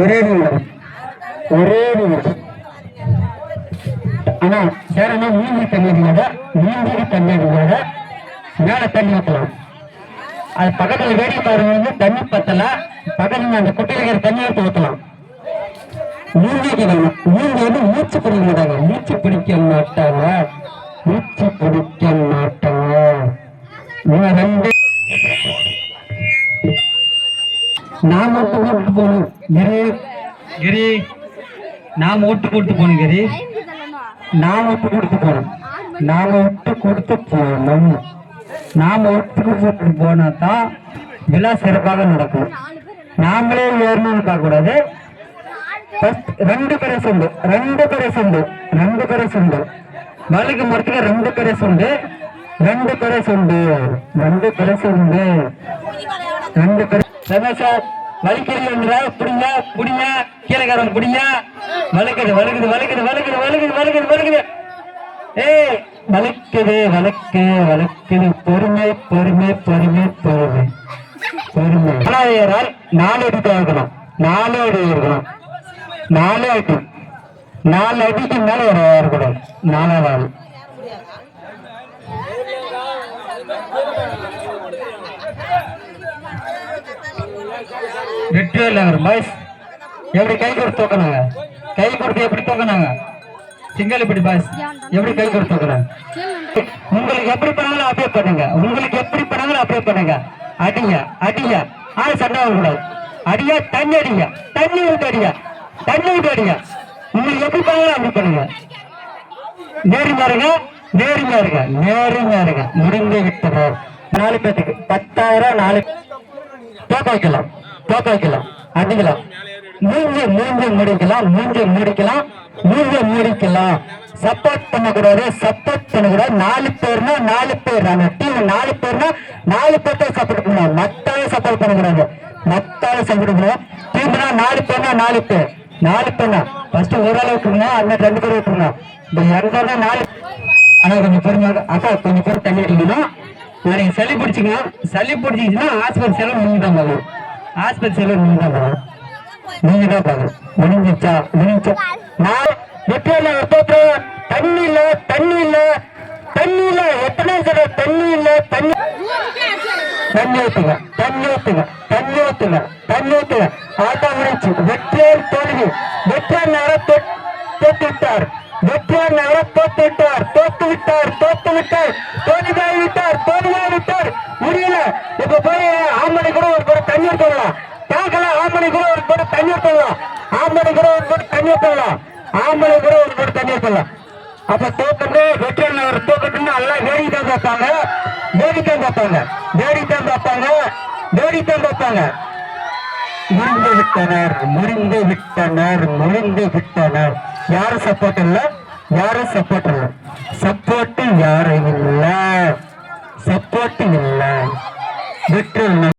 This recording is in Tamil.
ஒரே நிமிடம். ஒரே நிமிடம். ஆனா சேரனா மீன்பிடி தண்ணீர்களோட மீன்பிடி தண்ணீர்களோட மேல தண்ணி ஊற்றலாம் அது பக்கத்துல வேடி பாருங்க தண்ணி பத்தல பக்கத்துல அந்த குட்டையில இருக்கிற தண்ணி எடுத்து ஊற்றலாம் நீந்திக்கு வேணும் நீந்தி வந்து மூச்சு பிடிக்க மாட்டாங்க. மூச்சு பிடிக்க மாட்டாங்க. மூச்சு பிடிக்க மாட்டாங்க. இவங்க ரெண்டு நாம் ஓட்டு விட்டு போகணும் கிரி. கிரி. நாம ஓட்டு கொடுத்து போகணும் கிரி. நாம ஓட்டு கொடுத்து போகணும். நாம ஓட்டு கொடுத்து போகணும். நாம ஓட்டு கொடுத்து போனா தான் விழா சிறப்பாக நடக்கும். நாமளே ஏறணும்னு பார்க்கக்கூடாது ரெண்டு பேரை சொண்டு ரெண்டு பேரை சொண்டு ரெண்டு பேரை சொண்டு வலிக்கு மரத்துக்கு ரெண்டு பேரை சொண்டு ரெண்டு பேரை சொண்டு ரெண்டு பேரை சொண்டு ரெண்டு பேரை வலிக்கிறீங்களா புடிங்க புடிங்க கீழக்காரன் புடிங்க. வலுக்குது வலுக்குது வலுக்குது வலுக்குது வலுக்குது வலுக்குது வலுக்குது. ஏய் வலுக்குது வலுக்கு வலுக்குது. பொறுமை பொறுமை பொறுமை பொறுமை. பொறுமை. ஆனால் நாலு அடி தான் இருக்கணும் நாலு அடி இருக்கணும். நாலு அடி. நாலு அடிக்கு மேல ஒரு இருக்கக்கூடாது. நாலாவது ஆள். வெற்றிவேல் இல்லைங்க பாய்ஸ் எப்படி கை கொடுத்து தோக்கினாங்க? கை கொடுத்து எப்படி தோக்கினாங்க? சிங்கல் இப்படி பாய்ஸ் எப்படி கை கொடுத்து தூக்கினாங்க உங்களுக்கு எப்படி பண்ணாலும் அப்ளை பண்ணுங்க? உங்களுக்கு எப்படி பண்ணாலும் அப்ளை பண்ணுங்க? அடிங்க அடிங்க. ஆள் சண்டை வரக்கூடாது அடியா தண்ணி அடிங்க. தண்ணி விட்டு அடிங்க. தண்ணி விட்டு அடிங்க. உங்களுக்கு எப்படி பண்ணாலும் அப்படி பண்ணுங்க? நேர்மையா இருங்க நேர்மையா இருங்க நேர்மையா இருங்க. முடிந்து விட்டனர் நாலு பேத்துக்கு பத்தாயிரம் நாலு தோக்க வைக்கலாம் அடிக்கலாம் மூஞ்ச மூஞ்ச முடிக்கலாம் மூஞ்ச முடிக்கலாம் மூஞ்ச முடிக்கலாம். சப்போர்ட் பண்ணக்கூடாது சப்போர்ட் பண்ணக்கூடாது. நாலு பேர்னா நாலு பேர் நம்ம டீம் நாலு பேர்னா நாலு பேர்த்த சப்போர்ட் பண்ணுவோம். மத்தால சப்போர்ட் பண்ணக்கூடாது. மத்தால சப்போர்ட் பண்ணுவோம். டீம்னா நாலு பேர்னா நாலு பேர். நாலு பேர்னா. ஃபர்ஸ்ட் ஒரு ஆள் விட்டுருங்க அந்த ரெண்டு பேர் விட்டுருங்க இந்த எங்க நாலு ஆனா கொஞ்சம் பொறுமையாக அக்கா கொஞ்சம் பேர் தண்ணி விட்டீங்கன்னா நாளைக்கு சளி பிடிச்சிங்க. சளி பிடிச்சிச்சுன்னா ஆஸ்பத்திரி செலவு நீங்க தான் பார்க்கணும் ஆஸ்பத்திரி செலவு நீங்க தான் பார்க்கணும் நீங்க தான் பார்க்கணும் முடிஞ்சிச்சா? முடிஞ்சா. நான் வெற்றியில எப்போ தண்ணி இல்ல தண்ணி இல்ல. தண்ணி இல்ல. எத்தனை சொல்ற தண்ணி இல்ல தண்ணி. தண்ணி ஊத்துங்க தண்ணி ஊத்துங்க தண்ணி ஊத்துங்க தண்ணி ஊத்துங்க. ஆட்டா முடிச்சு வெற்றியார் தோல்வி. வெற்றியார் நேரம் தோத்து விட்டார் வெற்றியார் நேரம் தோத்து விட்டார் தோத்து விட்டார் தோத்து விட்டார் தோல்வியாகி விட்டார் தோல்வியாகி விட்டார் முடியல இப்ப போய் ஆம்பளை கூட ஒரு போட தண்ணி ஊத்தலாம் கேட்கல ஆம்பளை கூட ஒரு போட தண்ணி ஊத்தலாம் ஆம்பளை கூட ஒரு போட தண்ணி ஊத்தலாம் ஆம்பளை கூட ஒரு போட்டு தண்ணி ஊத்தலாம் அப்ப தோக்கட்டு வெற்றியில் நகர் தோக்கட்டுன்னு எல்லாம் வேடி தான் பார்ப்பாங்க. வேடி தான் பார்ப்பாங்க. வேடி தான் பார்ப்பாங்க. வேடி தான் பார்ப்பாங்க. முறிந்து விட்டனர் முறிந்து விட்டனர் முறிந்து விட்டனர். யாரும் சப்போர்ட் இல்லை யாரும் சப்போர்ட் இல்லை.